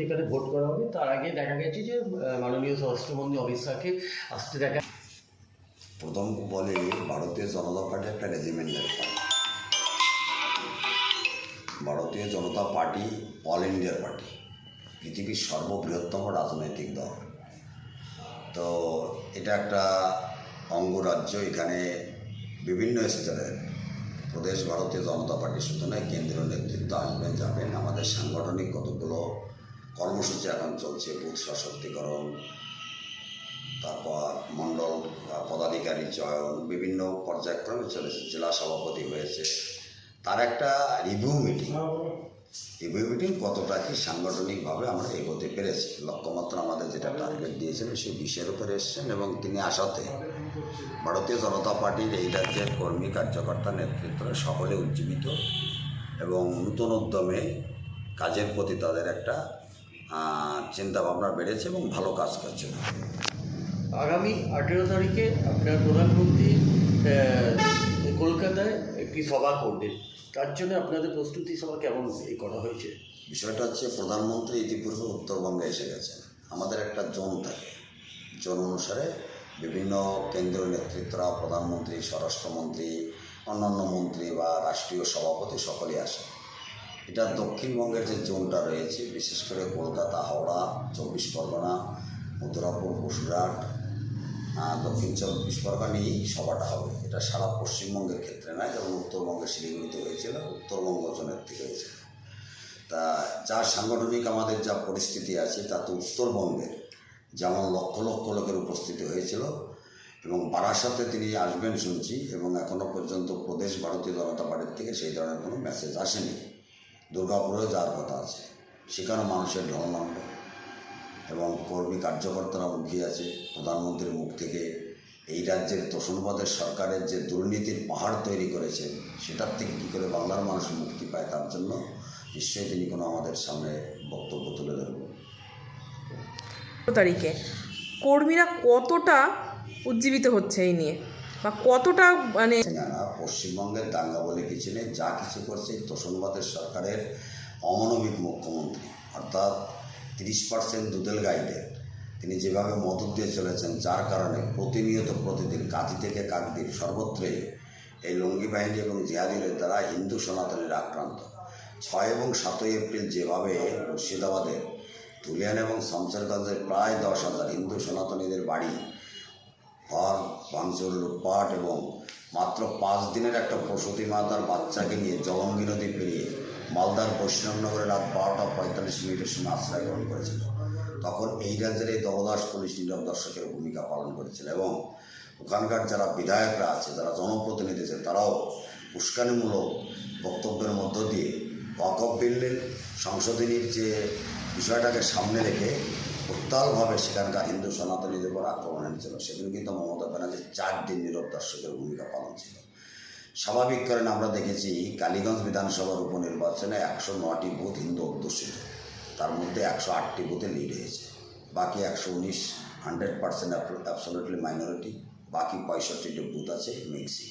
যেখানে ভোট করা হবে। তার আগে দেখা গেছে যে মাননীয় স্বরাষ্ট্রমন্ত্রী অমিত শাহকে আসতে দেখা প্রথম বলে ভারতীয় জনতা পার্টি একটা regimental party Bharatiya Janata Party all ইন্ডিয়ার পার্টি, পৃথিবীর সর্ববৃহত্তম রাজনৈতিক দল। তো এটা একটা অঙ্গরাজ্য এখানে বিভিন্ন স্তরের প্রদেশ ভারতীয় জনতা পার্টি শুধু নয় কেন্দ্রীয় নেতৃত্ব আসবেন, যাবেন। আমাদের সাংগঠনিক কতগুলো কর্মসূচি এখন চলছে, বুথ সশক্তিকরণ, তারপর মণ্ডল পদাধিকারী চয়ন, বিভিন্ন পর্যায়ক্রমে চলেছে, জেলা সভাপতি হয়েছে। তার একটা রিভিউ মিটিং রিভিউ মিটিং কতটা কি সাংগঠনিকভাবে আমরা এগোতে পেরেছি? লক্ষ্যমাত্রা আমাদের যেটা টার্গেট দিয়েছিলেন, সেই বিষয়ের উপরে এসছেন এবং তিনি আসাতে ভারতীয় জনতা পার্টির এই রাজ্যের কর্মী, কার্যকর্তা, নেতৃত্বরা সকলে উজ্জীবিত এবং নূতন উদ্যমে কাজের প্রতি তাদের একটা চিন্তা ভাবনা বেড়েছে এবং ভালো কাজ করছে। আগামী আঠেরো তারিখে আপনার প্রধানমন্ত্রী কলকাতায় একটি সভা করবেন তার জন্য আপনাদের প্রস্তুতি সভা কেমন করা হয়েছে? বিষয়টা হচ্ছে প্রধানমন্ত্রী ইতিপূর্বে উত্তরবঙ্গে এসে গেছেন। আমাদের একটা জোন থাকে। জোন অনুসারে বিভিন্ন কেন্দ্রীয় নেতৃত্বরা প্রধানমন্ত্রী স্বরাষ্ট্রমন্ত্রী অন্যান্য মন্ত্রী বা রাষ্ট্রীয় সভাপতি সকলেই আসে এটা দক্ষিণবঙ্গের যে জোনটা রয়েছে বিশেষ করে কলকাতা হাওড়া চব্বিশ পরগনা মথুরাপুর বসুরহাট আহ, দক্ষিণ চব্বিশ পরগনা নিয়েই সভাটা হবে। এটা সারা পশ্চিমবঙ্গের ক্ষেত্রে নয় যেমন উত্তরবঙ্গে শিলিগুড়িতে হয়েছিল উত্তরবঙ্গ জোনের থেকে হয়েছিল। তা যা সাংগঠনিক আমাদের যা পরিস্থিতি আছে তাতে উত্তরবঙ্গের যেমন লক্ষ লক্ষ লোকের উপস্থিতি হয়েছিল এবং বারাসাতে তিনি আসবেন শুনছি এবং এখনও পর্যন্ত প্রদেশ ভারতীয় জনতা পার্টির থেকে সেই ধরনের কোনো মেসেজ আসেনি। দুর্গাপুরেও যাওয়ার কথা আছে। সেখানে মানুষের ঢল নামবে এবং কর্মী কার্যকর্তারা মুখিয়ে আছে প্রধানমন্ত্রীর মুখ থেকে। এই রাজ্যের তোষণবাদের সরকারের যে দুর্নীতির পাহাড় তৈরি করেছেন, সেটার থেকে কী করে বাংলার মানুষ মুক্তি পায় তার জন্য নিশ্চয়ই তিনি কোনো আমাদের সামনে বক্তব্য তুলে ধরবেন। তারিখে কর্মীরা কতটা উজ্জীবিত হচ্ছে এই নিয়ে? বা কতটা মানে পশ্চিমবঙ্গের দাঙ্গা বলে কিছু নেই, যা কিছু করছে তোষণবাদের সরকারের অমানবিক মুখ্যমন্ত্রী। অর্থাৎ তিরিশ পার্সেন্ট দুধেল গাইডের তিনি যেভাবে মদত দিয়ে চলেছেন, যার কারণে প্রতিনিয়ত প্রতিদিন কাঁথি থেকে কাকদ্বীপ সর্বত্রই এই লঙ্গি বাহিনী এবং জিহাদিদের দ্বারা হিন্দু সনাতনীরা আক্রান্ত। ছয় এবং সাতই এপ্রিল যেভাবে মুর্শিদাবাদের ধুলিয়ান এবং শামসেরগঞ্জের প্রায় দশ হাজার হিন্দু সনাতনীদের বাড়ি ঘর ভাঙচুর লুটপাট এবং মাত্র পাঁচ দিনের একটা প্রসূতি মা তার বাচ্চাকে নিয়ে জলঙ্গি নদী পেরিয়ে মালদার বৈষ্ণবনগরে রাত বারোটা পঁয়তাল্লিশ মিনিটের সময় আশ্রয় গ্রহণ করেছিল। তখন এই রাজ্যের এই দলদাস পুলিশ নীরব দর্শকের ভূমিকা পালন করেছিল এবং ওখানকার যারা বিধায়করা আছে, যারা জনপ্রতিনিধি আছে, তারাও উস্কানিমূলক বক্তব্যের মধ্য দিয়ে ওয়াকফ বিল্লের সংশোধনীর যে বিষয়টাকে সামনে রেখে উত্তালভাবে সেখানকার হিন্দু সনাতনীদের উপর আক্রমণ এনেছিল সেদিন কিন্তু মমতা ব্যানার্জির চার দিন নীরব দর্শকের ভূমিকা পালন ছিল। স্বাভাবিক কারণে আমরা দেখেছি কালীগঞ্জ বিধানসভার উপনির্বাচনে একশো নটি বুথ হিন্দু অধ্যুষিত। তার মধ্যে একশো আটটি বুথে লিড হয়েছে। বাকি একশো উনিশ হান্ড্রেড পার্সেন্ট অ্যাবসোলিউটলি মাইনরিটি বাকি পঁয়ষট্টিটি বুথ আছে মিক্সি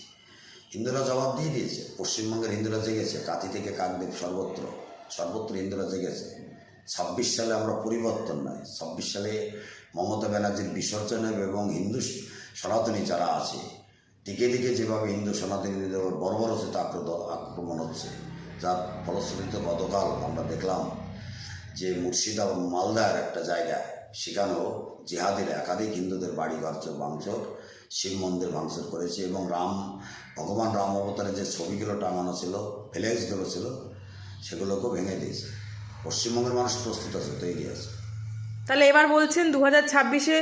হিন্দুরা জবাব দিয়ে দিয়েছে, পশ্চিমবঙ্গের হিন্দুরা জেগেছে, কাঁথি থেকে কাকদ্বীপ সর্বত্র সর্বত্র হিন্দুরা জেগেছে। ছাব্বিশ সালে আমরা পরিবর্তন নয় ছাব্বিশ সালে মমতা ব্যানার্জির বিসর্জন হবে এবং হিন্দু সনাতনী যারা আছে, দিকে দিকে যেভাবে হিন্দু সনাতনীদের উপর বর্বরচিত আক্রদ- আক্রমণ হচ্ছে, যার ফলশ্রুতিতে গতকাল আমরা দেখলাম যে মুর্শিদাবাদ মালদার একটা জায়গায় সেখানেও জিহাদিরা একাধিক হিন্দুদের বাড়ি ভাঙচুর ভাঙচুর, শিব মন্দির ভাঙচুর করেছে এবং রাম, ভগবান রাম অবতারের যে ছবিগুলো টাঙানো ছিল, ফ্লেক্সগুলো ছিল সেগুলোকেও ভেঙে দিয়েছে। পশ্চিমবঙ্গের মানুষ প্রস্তুত আছে তৈরি আছে। তাহলে এবার বলছেন দু হাজার ছাব্বিশে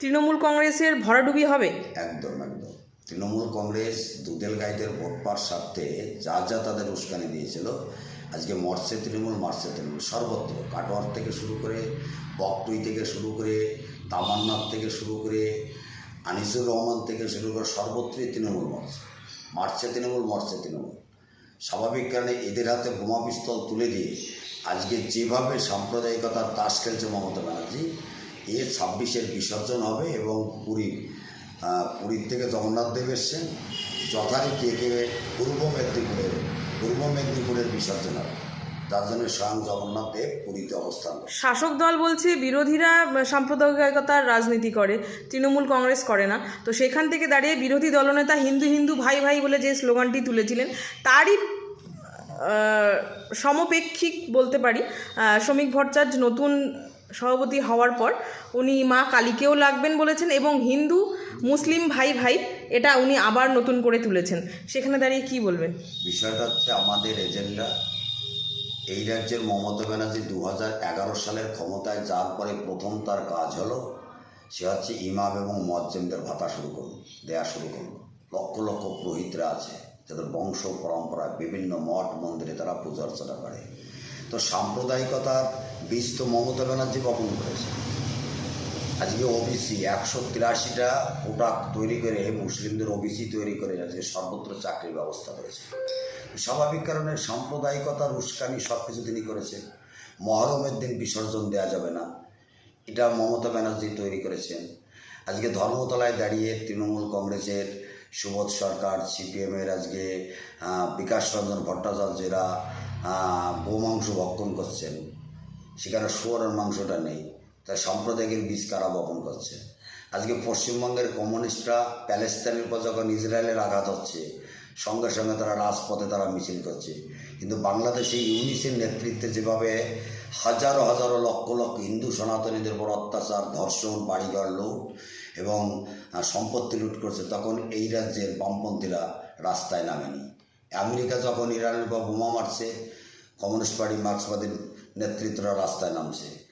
তৃণমূল কংগ্রেসের ভরাডুবি হবে? একদম একদম। তৃণমূল কংগ্রেস দুদেল গাইদের ভোট পাওয়ার স্বার্থে যা যা তাদের উস্কানি দিয়েছিল আজকে মর্চে তৃণমূল মার্চে তৃণমূল। সর্বত্র কাটোয়ার থেকে শুরু করে বকটুই থেকে শুরু করে তামান্নার থেকে শুরু করে আনিসুর রহমান থেকে শুরু করে সর্বত্রই তৃণমূল মর্চ মার্চে তৃণমূল মর্চে তৃণমূল। স্বাভাবিক কারণে এদের হাতে বোমা পিস্তল তুলে দিয়ে আজকে যেভাবে সাম্প্রদায়িকতার তাস খেলছে মমতা ব্যানার্জি, এ ছাব্বিশের বিসর্জন হবে এবং পুরী পুরীর থেকে জগন্নাথ দেব এসছেন। যথারীতি একে পূর্ব মেদিনীপুরের পূর্ব মেদিনীপুরের বিসর্জন হবে। যার জন্য স্বয়ং জগন্নাথ দেব পুরীতে অবস্থান শাসক দল বলছে বিরোধীরা সাম্প্রদায়িকতার রাজনীতি করে তৃণমূল কংগ্রেস করে না। তো সেখান থেকে দাঁড়িয়ে বিরোধী দলনেতা হিন্দু হিন্দু ভাই ভাই বলে যে স্লোগানটি তুলেছিলেন তারই সমপেক্ষিক বলতে পারি শ্রমিক ভট্টাচার্য নতুন সভাপতি হওয়ার পর উনি মা কালীকেও লাগবেন বলেছেন এবং হিন্দু মুসলিম ভাই ভাই এটা উনি আবার নতুন করে তুলেছেন। সেখানে দাঁড়িয়ে কি বলবেন? বিষয়টা হচ্ছে আমাদের এজেন্ডা এই রাজ্যের মমতা ব্যানার্জি দু সালের ক্ষমতায় যাওয়ার পরে প্রথম তার কাজ হলো সে হচ্ছে ইমাম এবং মজ্জেমদের ভাতা শুরু করল, দেয়া শুরু করুন লক্ষ লক্ষ পুরোহিতরা আছে, যাদের বংশ পরম্পরা বিভিন্ন মঠ, মন্দিরে তারা পূজা অর্চনা করে। তো সাম্প্রদায়িকতার বীজ তো মমতা ব্যানার্জি বপন করেছে আজকে ওবিসি একশো তিরাশিটা কোটা তৈরি করে মুসলিমদের ওবিসি তৈরি করে আজকে সর্বত্র চাকরির ব্যবস্থা করেছে। স্বাভাবিক কারণে সাম্প্রদায়িকতার উস্কানি সব কিছু তিনি করেছেন। মহরমের দিন বিসর্জন দেওয়া যাবে না। এটা মমতা ব্যানার্জি তৈরি করেছেন। আজকে ধর্মতলায় দাঁড়িয়ে তৃণমূল কংগ্রেসের সুবোধ সরকার, সিপিএমের আজকে বিকাশ রঞ্জন ভট্টাচার্যেরা গোমাংস ভক্ষণ করছেন। সেখানে শুয়োরের মাংসটা নেই। তাই সাম্প্রদায়িকের বীজ কারা বপন করছে? আজকে পশ্চিমবঙ্গের কমিউনিস্টরা প্যালেস্তানের পর যখন ইসরায়েলের আঘাত হচ্ছে, সঙ্গে সঙ্গে তারা রাজপথে তারা মিছিল করছে। কিন্তু বাংলাদেশে ইউনিসের নেতৃত্বে যেভাবে হাজারো হাজারো লক্ষ লক্ষ হিন্দু সনাতনীদের উপর অত্যাচার, ধর্ষণ, বাড়িঘর লুট এবং সম্পত্তি লুট করছে, তখন এই রাজ্যের বামপন্থীরা রাস্তায় নামেনি। আমেরিকা যখন ইরানের উপর বোমা মারছে, কমিউনিস্ট পার্টি মার্ক্সবাদীর নেতৃত্বরা রাস্তায় নামছে।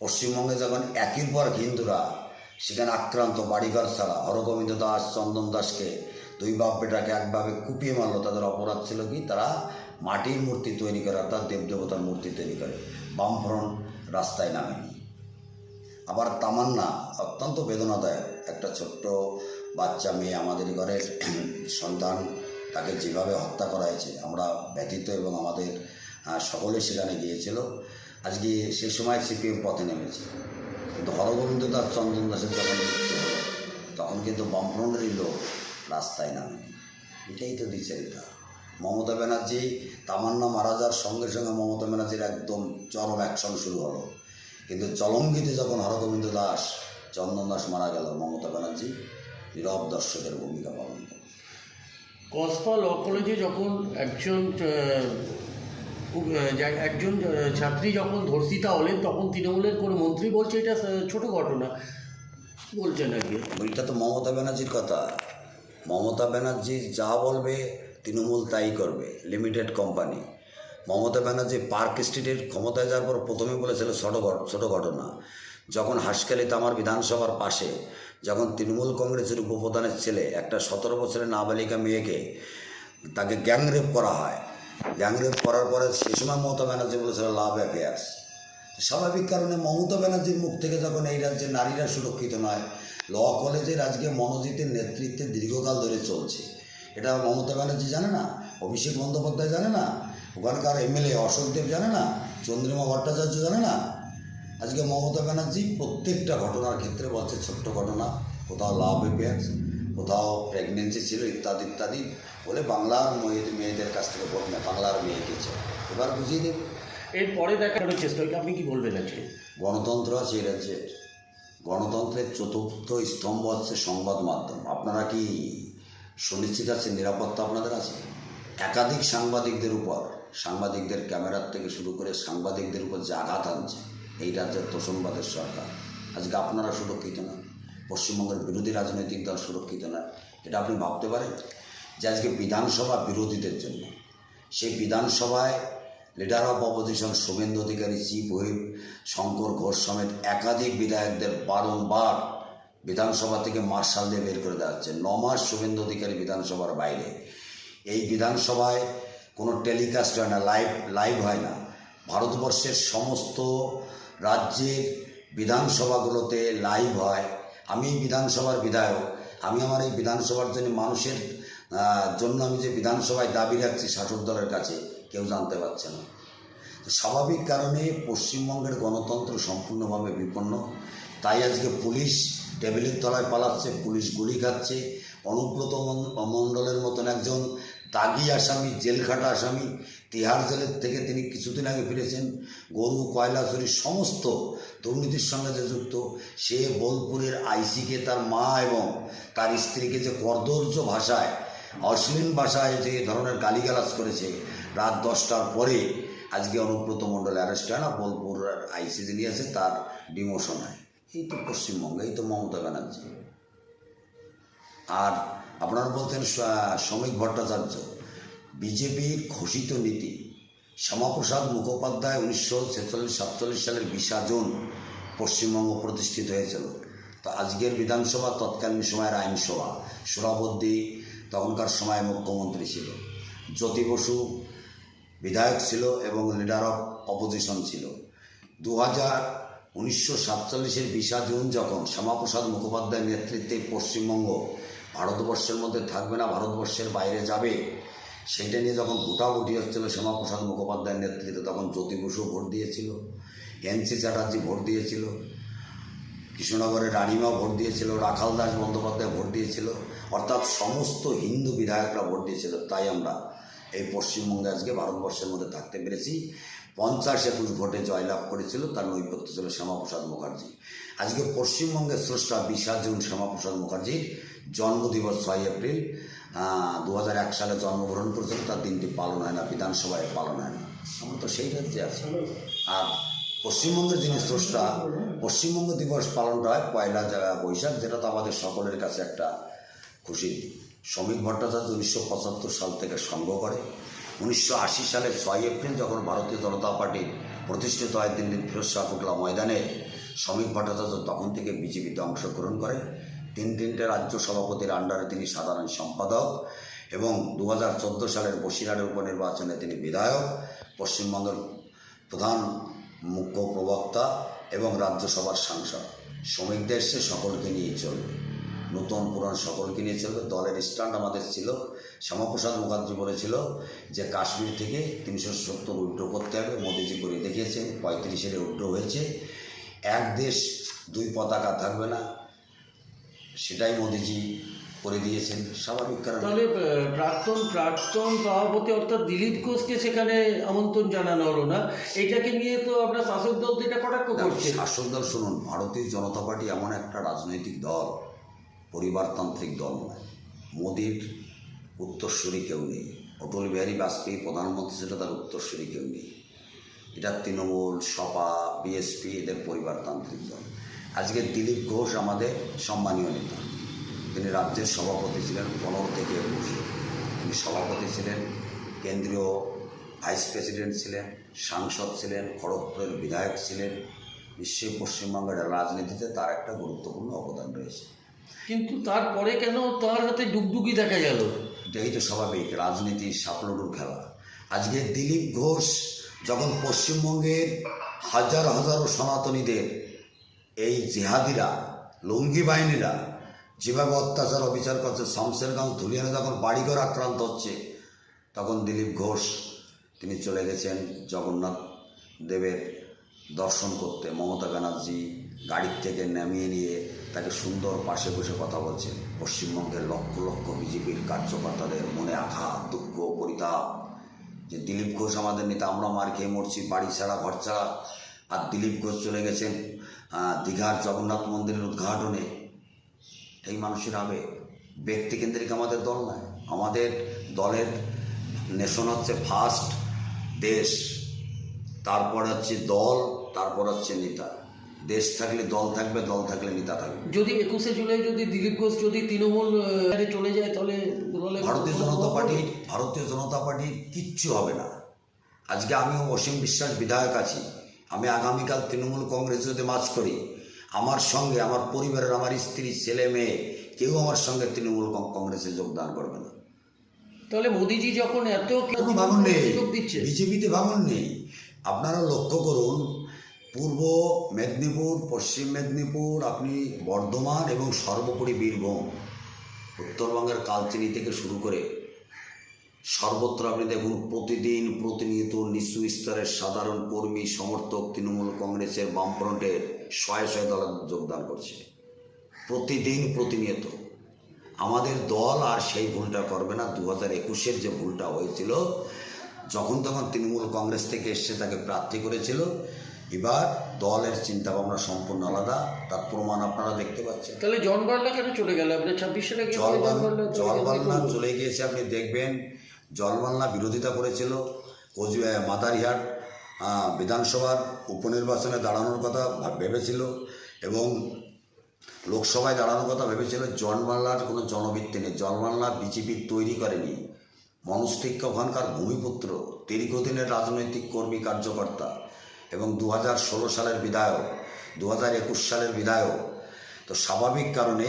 পশ্চিমবঙ্গে যখন একের পর হিন্দুরা সেখানে আক্রান্ত বাড়িঘর ছাড়া হরগোবিন্দ দাস, চন্দন দাসকে দুই বাপ বেটাকে একভাবে কুপিয়ে মারলো, তাদের অপরাধ ছিল কি? তারা মাটির মূর্তি তৈরি করে, অর্থাৎ দেবদেবতার মূর্তি তৈরি করে, বামফ্রন্ট রাস্তায় নামেনি। আবার তামান্না, অত্যন্ত বেদনাদায়ক একটা ছোট্ট বাচ্চা মেয়ে আমাদের ঘরের সন্তান, তাকে যেভাবে হত্যা করা হয়েছে, আমরা ব্যথিত এবং আমাদের সকলে সেখানে গিয়েছিল। আজকে সে সময় সিপিএম পথে নেমেছে। কিন্তু হরগোবিন্দ দাস চন্দন দাসের যখন তখন কিন্তু বামফ্রন্টেরই লোক রাস্তায় নামে। এটাই তো দ্বিচারিতা। মমতা ব্যানার্জি তামান্না মারা যাওয়ার সঙ্গে সঙ্গে মমতা ব্যানার্জির একদম চরম অ্যাকশন শুরু হলো। কিন্তু চলঙ্গিতে যখন হরগোবিন্দ দাস চন্দন দাস মারা গেল, মমতা ব্যানার্জি নীরব দর্শকের ভূমিকা পালন করল কসবা ল কলেজে যখন একজন একজন ছাত্রী যখন ধর্ষিতা হলেন, তখন তৃণমূলের কোনো মন্ত্রী বলছে এটা ছোট ঘটনা। কি বলছেন আগে ওইটা তো মমতা ব্যানার্জির কথা। মমতা ব্যানার্জি যা বলবে, তৃণমূল তাই করবে limited company Mamata Banerjee Park স্ট্রিটের ক্ষমতায় যাওয়ার পর প্রথমে বলেছিল, ছোট ছোট ঘটনা। যখন হাসখালিতে আমার বিধানসভার পাশে, যখন তৃণমূল কংগ্রেসের উপপ্রধানের ছেলে, একটা সতেরো বছরের নাবালিকা মেয়েকে তাকে গ্যাংরেপ করা হয় গ্যাংরেপ করার পরে সে সময় মমতা ব্যানার্জি বলেছিল, লাভ অ্যাফেয়ার্স স্বাভাবিক কারণে মমতা ব্যানার্জির মুখ থেকে যখন এই রাজ্যে নারীরা সুরক্ষিত নয়, ল কলেজের আজকে মনোজিতের নেতৃত্বে দীর্ঘকাল ধরে চলছে। এটা মমতা ব্যানার্জি জানে না, অভিষেক বন্দ্যোপাধ্যায় জানে না, ওখানকার এমএলএ অশোকদেব জানে না, চন্দ্রিমা ভট্টাচার্য জানে না। আজকে মমতা ব্যানার্জি প্রত্যেকটা ঘটনার ক্ষেত্রে বলছে, ছোট্ট ঘটনা, কোথাও লাভ অ্যাফেয়ার্স কোথাও প্রেগনেন্সি ছিল ইত্যাদি ইত্যাদি বলে বাংলার মেয়ে- মেয়েদের কাছ থেকে বল না বাংলার মেয়েকে চাই। এবার বুঝিয়ে দেবে এরপরে দেখানোর চেষ্টা আপনি কি বলবেন আজকে? গণতন্ত্র আছে এই রাজ্যের গণতন্ত্রের চতুর্থ স্তম্ভ হচ্ছে সংবাদ মাধ্যম। আপনারা কি সুনিশ্চিত আছে নিরাপত্তা আপনাদের আছে? একাধিক সাংবাদিকদের উপর সাংবাদিকদের ক্যামেরার থেকে শুরু করে সাংবাদিকদের উপর যে আঘাত আনছে এই রাজ্যের তোষণবাদের সরকার। আজকে আপনারা সুরক্ষিত নয় পশ্চিমবঙ্গের বিরোধী রাজনৈতিক দল সুরক্ষিত নয় এটা আপনি ভাবতে পারেন? যে আজকে বিধানসভা বিরোধীদের জন্য, সেই বিধানসভায় leader of opposition Suvendu Adhikari chief whip Shankar Ghosh সমেত একাধিক বিধায়কদের বারংবার বিধানসভা থেকে মার্শাল দিয়ে বের করে দেওয়া হচ্ছে। ন মাস শুভেন্দু অধিকারী বিধানসভার বাইরে। এই বিধানসভায় কোনো টেলিকাস্ট হয় না লাইভ লাইভ হয় না। ভারতবর্ষের সমস্ত রাজ্যের বিধানসভাগুলোতে লাইভ হয়। আমি বিধানসভার বিধায়ক। আমি আমার এই বিধানসভার জন্য মানুষের জন্য আমি যে বিধানসভায় দাবি রাখছি শাসক দলের কাছে, কেউ জানতে পারছে না। স্বাভাবিক কারণে পশ্চিমবঙ্গের গণতন্ত্র সম্পূর্ণভাবে বিপন্ন। তাই আজকে পুলিশ টেবিলের তলায় পালাচ্ছে, পুলিশ গুলি খাচ্ছে। অনুব্রত মণ্ডলের মতন একজন তাগি আসামি, জেলখাটা আসামি, তিহার জেলের থেকে তিনি কিছুদিন আগে ফিরেছেন। গরু, কয়লা চুরি সমস্ত দুর্নীতির সঙ্গে যে যুক্ত, সে বোলপুরের আইসিকে তার মা এবং তার স্ত্রীকে যে কর্দর্য ভাষায়, অশ্লীল ভাষায় যে ধরনের গালিগালাজ করেছে, রাত দশটার পরে আজকে অনুব্রত মণ্ডল অ্যারেস্ট হয় না, বোলপুর আইসিজি নিয়েছে তার ডিমোশন হয়। এই তো পশ্চিমবঙ্গ, এই তো মমতা ব্যানার্জি। আর আপনারা বলছেন শ্রমিক ভট্টাচার্য, বিজেপির ঘোষিত নীতি শ্যামাপ্রসাদ মুখোপাধ্যায় উনিশশো ছেচল্লিশ সাতচল্লিশ সালের বিশা জুন পশ্চিমবঙ্গ প্রতিষ্ঠিত হয়েছিল। তো আজকের বিধানসভা তৎকালীন সময়ের আইনসভা, সুরাবদ্দি, তখনকার সময় মুখ্যমন্ত্রী ছিল। জ্যোতি বসু বিধায়ক ছিল এবং লিডার অফ অপোজিশন ছিল। দু হাজার উনিশশো সাতচল্লিশের বিশা জুন যখন শ্যামাপ্রসাদ মুখোপাধ্যায়ের নেতৃত্বে পশ্চিমবঙ্গ ভারতবর্ষের মধ্যে থাকবে না, ভারতবর্ষের বাইরে যাবে সেইটা নিয়ে যখন ভোটাভুটি হচ্ছিল শ্যামাপ্রসাদ মুখোপাধ্যায়ের নেতৃত্বে, তখন জ্যোতি বসু ভোট দিয়েছিল, এনসি চ্যাটার্জি ভোট দিয়েছিল, কৃষ্ণনগরের রানিমা ভোট দিয়েছিল, রাখাল দাস বন্দ্যোপাধ্যায় ভোট দিয়েছিল, অর্থাৎ সমস্ত হিন্দু বিধায়করা ভোট দিয়েছিল। তাই আমরা এই পশ্চিমবঙ্গে আজকে ভারতবর্ষের মধ্যে থাকতে পেরেছি। পঞ্চাশ একুশ ভোটে জয়লাভ করেছিল, তার নৈপথ্য ছিল শ্যামাপ্রসাদ মুখার্জি। আজকে পশ্চিমবঙ্গের স্রষ্টা বিশা জুন শ্যামাপ্রসাদ মুখার্জির জন্মদিবস, ছয় এপ্রিল। দু হাজার এক সালে জন্মগ্রহণ করেছিল, তার দিনটি পালন হয় না, বিধানসভায় পালন হয় না। আমরা তো সেই রাজ্যে আছি। আর পশ্চিমবঙ্গের যিনি স্রষ্টা, পশ্চিমবঙ্গ দিবস পালনটা হয় পয়লা বৈশাখ, যেটা তো আমাদের সকলের কাছে একটা দিন শ্রমিক ভট্টাচার্য উনিশশো পঁচাত্তর সাল থেকে সঙ্গ করে। উনিশশো আশি সালের ছয় এপ্রিল যখন ভারতীয় জনতা পার্টি প্রতিষ্ঠিত হয় দিল্লির ফিরোজ শাহ ময়দানে, শ্রমিক ভট্টাচার্য তখন থেকে বিজেপিতে অংশগ্রহণ করে। তিন তিনটে রাজ্য সভাপতির আন্ডারে তিনি সাধারণ সম্পাদক এবং দু হাজার চোদ্দ সালের বসিরহাটের উপনির্বাচনে তিনি বিধায়ক, পশ্চিমবঙ্গের প্রধান মুখ্য প্রবক্তা এবং রাজ্যসভার সাংসদ। শ্রমিকদের সে সকলকে নিয়ে চলবে। নতুন পুরান সকলকে নিয়ে চলবে। দলের স্ট্যান্ড আমাদের ছিল। শ্যামাপ্রসাদ মুখার্জি বলেছিল যে কাশ্মীর থেকে তিনশো সত্তর উড্র করতে হবে। মোদিজি করে দেখিয়েছেন, পঁয়ত্রিশের উড্র হয়েছে। এক দেশ দুই পতাকা থাকবে না। সেটাই মোদিজি করে দিয়েছেন স্বাভাবিক কারণ। তাহলে প্রাক্তন প্রাক্তন সভাপতি অর্থাৎ দিলীপ ঘোষকে সেখানে আমন্ত্রণ জানানো হলো না। এটাকে নিয়ে তো আপনার শাসক দল তো এটা কটাক্ষ করছে। শাসক দল শুনুন ভারতীয় জনতা পার্টি এমন একটা রাজনৈতিক দল পরিবারতান্ত্রিক দল নয়। মোদির উত্তরসূরি কেউ নেই। অটল বিহারী বাজপেয়ী প্রধানমন্ত্রী সেটা তার উত্তরসূরি কেউ নেই। এটা তৃণমূল সপা বিএসপি এদের পরিবারতান্ত্রিক দল। আজকে দিলীপ ঘোষ আমাদের সম্মানীয় নেতা। তিনি রাজ্যের সভাপতি ছিলেন পনেরো থেকে একুশ। তিনি সভাপতি ছিলেন কেন্দ্রীয় ভাইস প্রেসিডেন্ট ছিলেন সাংসদ ছিলেন খড়গপুরের বিধায়ক ছিলেন। নিশ্চয়ই পশ্চিমবঙ্গের রাজনীতিতে তার একটা গুরুত্বপূর্ণ অবদান রয়েছে। কিন্তু তারপরে কেন তার হাতে ডুগডুগি দেখা গেল? এটাই তো স্বাভাবিক রাজনীতি সাপলুডুর খেলা। আজকে দিলীপ ঘোষ যখন পশ্চিমবঙ্গের হাজার হাজারো সনাতনীদের এই জেহাদিরা, লুঙ্গি বাহিনীরা যেভাবে অত্যাচার অবিচার করছে, শামসেরগঞ্জ ধুলিয়ানে যখন বাড়িঘর আক্রান্ত হচ্ছে, তখন দিলীপ ঘোষ, তিনি চলে গেছেন জগন্নাথ দেবের দর্শন করতে। মমতা ব্যানার্জি গাড়ির থেকে নামিয়ে নিয়ে তাকে সুন্দর পাশে বসে কথা বলছেন। পশ্চিমবঙ্গের লক্ষ লক্ষ বিজেপির কার্যকর্তাদের মনে আঘাত, দুঃখ, পরিতাপ। যে দিলীপ ঘোষ আমাদের নেতা, আমরা মার খেয়ে মরছি, বাড়ি ছাড়া, ঘর ছাড়া। আর দিলীপ ঘোষ চলে গেছেন দীঘার জগন্নাথ মন্দিরের উদ্ঘাটনে এই মানুষের আবেগ। ব্যক্তিকেন্দ্রিক আমাদের দল নয় আমাদের দলের নেশন হচ্ছে ফার্স্ট দেশ তারপর হচ্ছে দল তারপর হচ্ছে নেতা। দেশ থাকলে দল থাকবে দল থাকলে নেতা থাকবে। যদি একুশে জুলাই যদি দিলীপ ঘোষ যদি তৃণমূল চলে যায় তাহলে দলে ভারতীয় জনতা পার্টি ভারতীয় জনতা পার্টির কিচ্ছু হবে না। আজকে আমিও অসীম বিশ্বাস বিধায়ক আছি। আমি আগামীকাল তৃণমূল কংগ্রেস যদি মাছ করি। আমার সঙ্গে আমার পরিবারের আমার স্ত্রী ছেলে মেয়ে কেউ আমার সঙ্গে তৃণমূল কংগ্রেসে যোগদান করবে না। তাহলে মোদিজি যখন এত কোনো ভাঙন নেই। বিজেপিতে ভাঙন নেই। আপনারা লক্ষ্য করুন পূর্ব মেদিনীপুর পশ্চিম মেদিনীপুর আপনি বর্ধমান এবং সর্বোপরি বীরভূম উত্তরবঙ্গের কালচিনি থেকে শুরু করে সর্বত্র আপনি দেখুন প্রতিদিন প্রতিনিয়ত নিচু স্তরের সাধারণ কর্মী সমর্থক তৃণমূল কংগ্রেসের বামফ্রন্টের শয়ে শয়ে দল যোগদান করছে। প্রতিদিন প্রতিনিয়ত। আমাদের দল আর সেই ভুলটা করবে না। দু হাজার একুশের যে ভুলটা হয়েছিল যখন তখন তৃণমূল কংগ্রেস থেকে এসে তাকে প্রার্থী করেছিল। এবার দলের চিন্তাভাবনা সম্পূর্ণ আলাদা। তার প্রমাণ আপনারা দেখতে পাচ্ছেন। তাহলে জন বার্লা কেন চলে গেল? আপনার গেল, জলবাল্লা চলে গিয়েছে আপনি দেখবেন। জলবাল্লা বিরোধিতা করেছিল কোচবিহার মাদারিহাট বিধানসভার উপনির্বাচনে দাঁড়ানোর কথা ভেবেছিল এবং লোকসভায় দাঁড়ানোর কথা ভেবেছিল। জনবাংলার কোনো জনভিত্তি নেই। জনবাংলা বিজেপি তৈরি করেনি। মনস্তিক্য ওখানকার ভূমিপুত্র, দীর্ঘদিনের রাজনৈতিক কর্মী কার্যকর্তা এবং দু হাজার ষোলো সালের বিধায়ক দু হাজার একুশ সালের বিধায়ক। তো স্বাভাবিক কারণে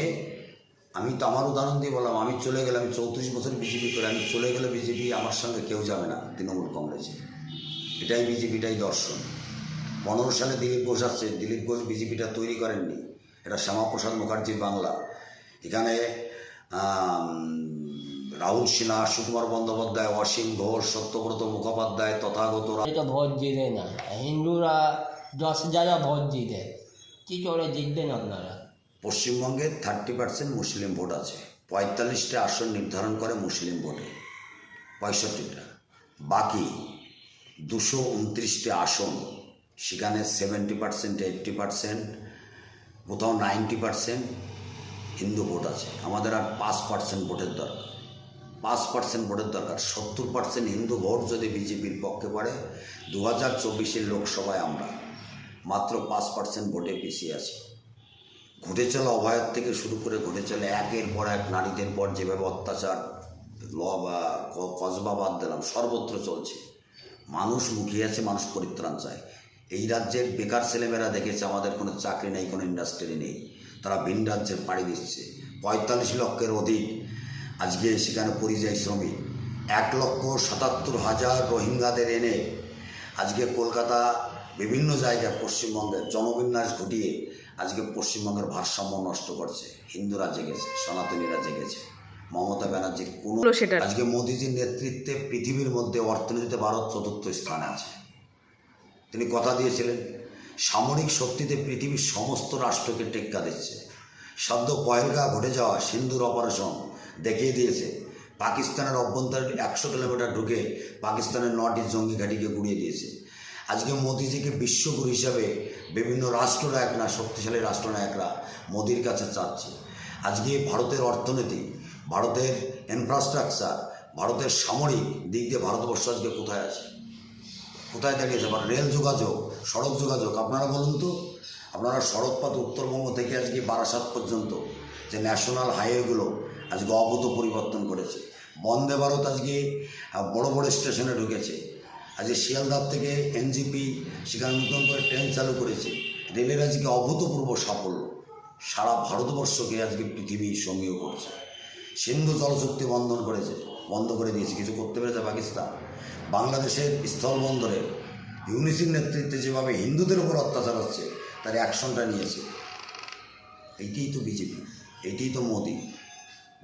আমি তো আমার উদাহরণ দিয়ে বললাম, আমি চলে গেলাম আমি চৌত্রিশ বছর বিজেপি করে, আমি চলে গেলে বিজেপি আমার সঙ্গে কেউ যাবে না তৃণমূল কংগ্রেসে। এটাই বিজেপিটাই দর্শন। পনেরো সালে দিলীপ ঘোষ আসছে, দিলীপ ঘোষ বিজেপিটা তৈরি করেননি। এটা শ্যামাপ্রসাদ মুখার্জির বাংলা। এখানে রাহুল সিনহা, সুকুমার বন্দ্যোপাধ্যায়, অসীম ঘোষ, সত্যব্রত মুখোপাধ্যায়, তথাগত তো ভোট জিতে না। হিন্দুরা দশ হাজার ভোট জিতে, কী করে জিতবেন আপনারা? পশ্চিমবঙ্গে থার্টি পার্সেন্ট মুসলিম ভোট আছে। পঁয়তাল্লিশটা আসন নির্ধারণ করে মুসলিম ভোটে। পঁয়ষট্টিটা। বাকি দুশো উনত্রিশটি আসন, সেখানে সেভেন্টি পার্সেন্ট এইট্টি পার্সেন্ট কোথাও নাইনটি পার্সেন্ট হিন্দু ভোট আছে। আমাদের আর পাঁচ পার্সেন্ট ভোটের দরকার। পাঁচ পার্সেন্ট ভোটের দরকার। সত্তর পার্সেন্ট হিন্দু ভোট যদি বিজেপির পক্ষে পড়ে দু হাজার চব্বিশের লোকসভায় আমরা মাত্র পাঁচ পার্সেন্ট ভোটে পিছিয়ে আছি। ঘটে চলা অভয়ার থেকে শুরু করে ঘটে চলে একের পর এক নারীদের পর যেভাবে অত্যাচার, ল বা কসবা বাদ দিলাম, সর্বত্র চলছে। মানুষ মুখিয়ে আছে, মানুষ পরিত্রাণ চায়। এই রাজ্যের বেকার ছেলেমেয়েরা দেখেছে, আমাদের কোনো চাকরি নেই, কোনো ইন্ডাস্ট্রি নেই। তারা ভিন রাজ্যে পাড়ি দিচ্ছে। পঁয়তাল্লিশ লক্ষের অধিক আজকে সেখানে পরিযায়ী শ্রমিক। এক লক্ষ সাতাত্তর হাজার রোহিঙ্গাদের এনে আজকে কলকাতা বিভিন্ন জায়গায় পশ্চিমবঙ্গের জনবিন্যাস ঘটিয়ে আজকে পশ্চিমবঙ্গের ভারসাম্য নষ্ট করছে হিন্দুরা জেগেছে সনাতনীরা জেগেছে মমতা ব্যানার্জির কোনো সেটা। আজকে মোদিজির নেতৃত্বে পৃথিবীর মধ্যে অর্থনীতিতে ভারত চতুর্থ স্থানে আছে। তিনি কথা দিয়েছিলেন সামরিক শক্তিতে পৃথিবীর সমস্ত রাষ্ট্রকে টেক্কা দিচ্ছে। সদ্য পয়েলগা ঘটে যাওয়া সিন্ধুর অপারেশন দেখিয়ে দিয়েছে পাকিস্তানের অভ্যন্তরে একশো কিলোমিটার ঢুকে পাকিস্তানের নটি জঙ্গি ঘাঁটিকে গুড়িয়ে দিয়েছে। আজকে মোদিজিকে বিশ্বগুরু হিসাবে বিভিন্ন রাষ্ট্রনায়করা, শক্তিশালী রাষ্ট্রনায়করা মোদির কাছে চাচ্ছে। আজকে ভারতের অর্থনীতি, ভারতের ইনফ্রাস্ট্রাকচার ভারতের সামরিক দিক দিয়ে ভারতবর্ষ আজকে কোথায় আছে? কোথায় দাঁড়িয়েছে আবার রেল যোগাযোগ, সড়ক যোগাযোগ, আপনারা বলুন তো, আপনারা সড়কপথ উত্তরবঙ্গ থেকে আজকে বারাসাত পর্যন্ত যে ন্যাশনাল হাইওয়েগুলো আজকে অভূত পরিবর্তন করেছে। বন্দে ভারত আজকে বড় বড় স্টেশনে ঢুকেছে। আজকে শিয়ালদার থেকে এনজিপি সেখানে নতুন করে ট্রেন চালু করেছে। রেলের আজকে অভূতপূর্ব সাফল্য। সারা ভারতবর্ষকে আজকে পৃথিবী সঙ্গীও করছে। সিন্ধু জলচুক্তি বন্ধন করেছে। বন্ধ করে দিয়েছে। কিছু করতে পেরেছে পাকিস্তান। বাংলাদেশের স্থলবন্দরে ইউনিসির নেতৃত্বে যেভাবে হিন্দুদের উপর অত্যাচার হচ্ছে, তার অ্যাকশনটা নিয়েছে। এইটাই তো বিজেপি। এইটাই তো মোদি।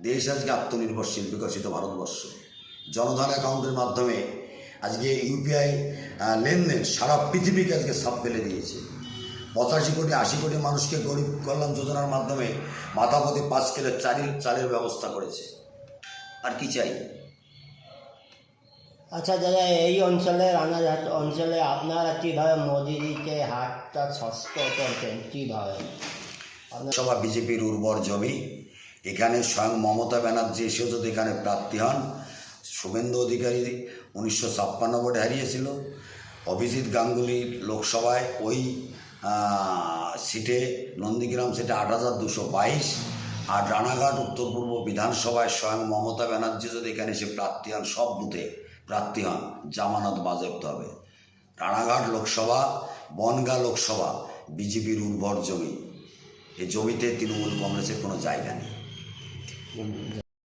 দেশ আজকে আত্মনির্ভরশীল, বিকশিত ভারতবর্ষ। জনধন অ্যাকাউন্টের মাধ্যমে আজকে ইউপিআই লেনদেন সারা পৃথিবীকে আজকে সাপ ফেলে দিয়েছে। পঁচাশি কোটি আশি কোটি মানুষকে গরিব কল্যাণ যোজনার মাধ্যমে মাথাপতি পাঁচ কিলো চালের চালের ব্যবস্থা করেছে। আর কি চাই? আচ্ছা দাদা এই অঞ্চলে রানাঘাট অঞ্চলে আপনারা কীভাবে মোদিজিকে হাতটা স্পষ্ট করতেন কীভাবে? সভা বিজেপির উর্বর জমি এখানে স্বয়ং মমতা ব্যানার্জি এসেও যদি এখানে প্রার্থী হন শুভেন্দু অধিকারী উনিশশো ছাপ্পান্ন ভোটে হারিয়েছিল। অভিজিৎ গাঙ্গুলি লোকসভায় ওই সিটে, নন্দীগ্রাম সিটে আট হাজার দুশো বাইশ আর রানাঘাট, উত্তর পূর্ব বিধানসভায় স্বয়ং মমতা ব্যানার্জি যদি এখানে এসে প্রার্থী হন, সব বুথে প্রার্থী হন, জামানত বাজেপ্ত হবে। রানাঘাট লোকসভা, বনগাঁ লোকসভা, বিজেপির উর্বর জমি। এই জমিতে তৃণমূল কংগ্রেসের কোনো জায়গা নেই।